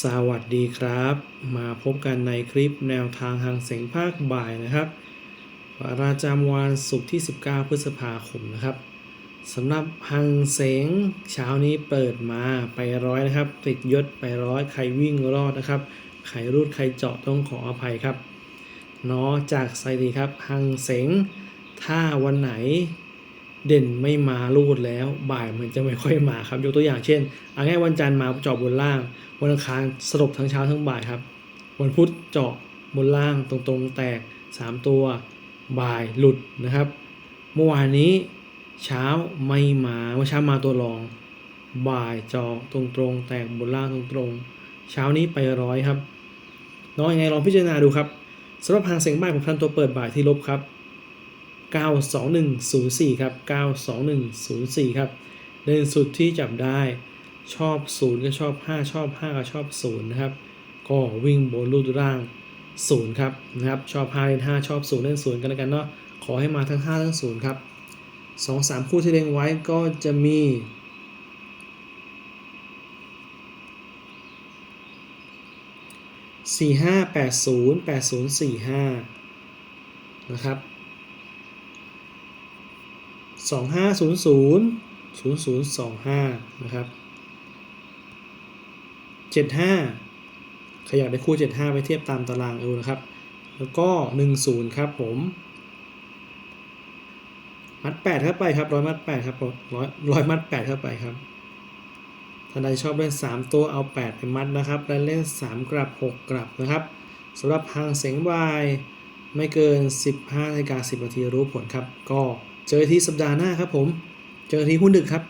สวัสดีครับ มาพบกันในคลิปแนวทางหางเสียงภาคบ่ายนะครับระจำวันศุกร์ที่ 19 พฤษภาคมนะครับสำหรับหางเสงเช้านี้เปิดมาไปร้อยนะครับ ติดยศไปร้อยใครวิ่งรอดนะครับใครรูดใครเจาะต้องขออภัยครับเนาะจากไซดีครับหางเสงถ้าวันไหน เด่นไม่มารูดแล้ว บ่ายมันจะไม่ค่อยมาครับ ยกตัวอย่างเช่นเอาง่ายวันจันทร์มาเจาะบนล่าง วันอังคารสรุปทั้งเช้าทั้งบ่ายครับ วันพุธเจาะบนล่างตรงๆ แตก 3 ตัวบ่ายหลุดนะครับ เมื่อวานนี้เช้าไม่มาเมื่อเช้ามาตัวรอง บ่ายเจาะตรงๆ แตกบนล่างตรงๆ เช้านี้ไปร้อยครับน้องยังไงลองพิจารณาดูครับสำหรับหางเสียงบ่ายผมทันตัวเปิดบ่ายที่ลบครับ 92104 ครับ 92104 ครับ เด่นสุดที่จับได้ชอบ 0 ก็ชอบ 5 ชอบ 5 ก็ชอบ 0 นะครับ ก็วิ่งบนรูดร่าง 0 ครับนะครับ ชอบ 5 เล่น 5 ชอบ 0 เล่น 0 กันแล้วกันเนาะ ขอให้มาทั้ง 5 ทั้ง 0 ครับ 2 3 คู่ที่เล็งไว้ก็จะมีสองห้าศูนย์ศูนย์ศูนย์ศูนย์สองห้านะครับ เจ็ดห้าใครอยากได้คู่เจ็ดห้าไปเทียบตามตารางดูนะครับ แล้วก็หนึ่งศูนย์ครับผม มัดแปดเข้าไปครับร้อยมัดแปดครับร้อยร้อยมัดแปดเข้าไปครับท่านใดชอบเล่นสามตัวเอาแปดไปมัดนะครับ และเล่นสามกลับหกกลับนะครับสำหรับหางเสียงบายไม่เกิน 15นาฬิกา10นาทีรู้ผลครับ ก็ เจอที่สัปดาห์หน้าครับผม เจอที่หุ้นดึกครับ